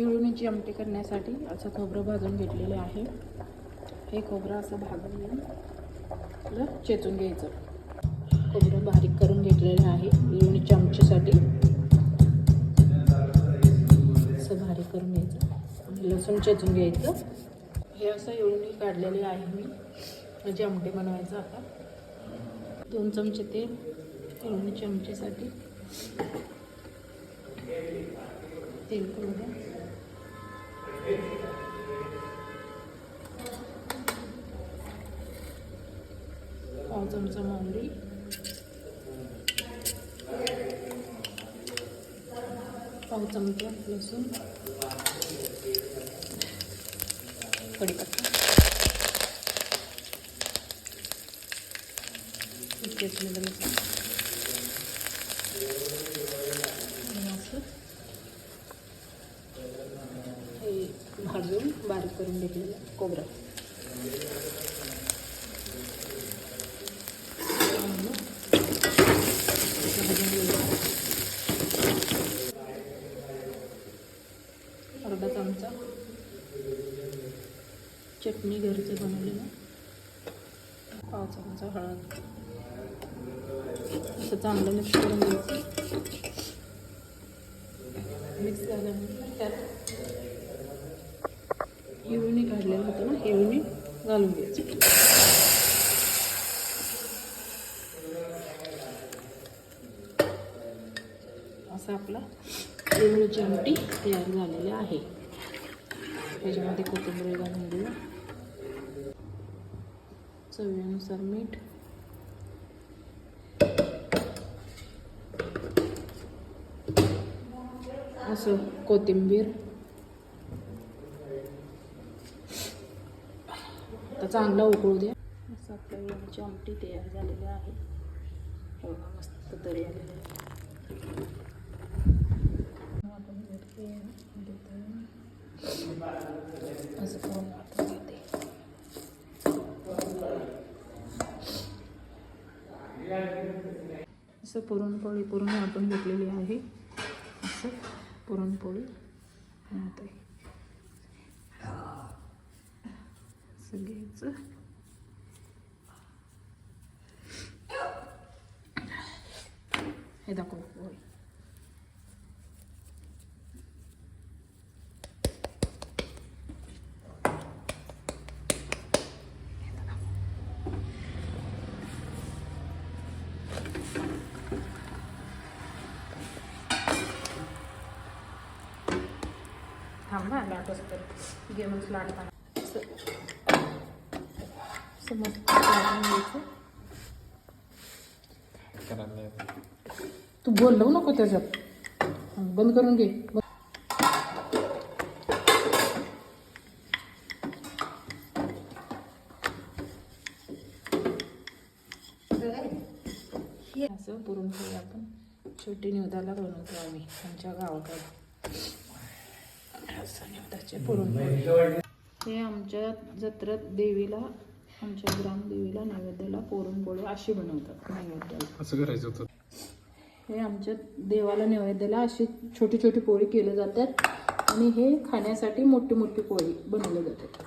पिळवणीची आमटी करण्यासाठी असं खोबरं भाजून घेतलेलं आहे. हे खोबरं असं भाजून घेऊन चेचून घ्यायचं. खोबरं बारीक करून घेतलेलं आहे पिळवणीच्या आमटीसाठी असं बारीक करून घ्यायचं. लसूण चेचून घ्यायचं. हे असं येळून काढलेले आहे मी. म्हणजे आमटी बनवायचं आता. दोन चमचे तेल येळवणीच्या आमटीसाठी तेल करून करू द्या पाव चमचा मोहरी पाव चमचा लसूण कढीपत्ता चेचलेलं लसूण आणि असं हे भाजून बारीक करून घेतलेलं खोबरं. अर्धा चमचा चटणी घरचं बनवलेलं. पाव चमचा हळद. असं चांगलं मिक्स करून घ्यायचं. काढलेलं होतं ना हिवणी घालून घ्यायचं. असं आपला लिंबूची आमटी तयार झालेली आहे. त्याच्यामध्ये कोथिंबीर घालून घेऊ चवीनुसार मीठ. असं कोथिंबीर. आता चांगला उकळू द्या असं आपल्या याची आमटी तयार झालेली आहे. बघा, मस्त तरी आलेली आहे. मग आपण असं करून घेते असं पुरणपोळी पुरण वाटून घेतलेली आहे. असं पुरणपोळी बनवते असं घ्यायचं. हे दाखव. पोळी थांबा लाटच तर गेमच लाटताना. असं असं मस्त लाटून घ्यायचं तू बोल लावू नको त्याच्यात हं, बंद करून घे. हे असं पुरणपोळी आपण छोटी निवदाला बनवतो आम्ही आमच्या गावाकडे असं निवदाचे पुरणपोळी हे आमच्या जत्रेत देवीला आमच्या ग्रामदेवीला नैवेद्याला पुरणपोळी अशी बनवतात नैवेद्याला. असं करायचं होतं. हे आमच्या देवाला नैवेद्याला अशी छोटी छोटी पोळी केली जातात आणि हे खाण्यासाठी मोठी मोठी पोळी बनवली जातात.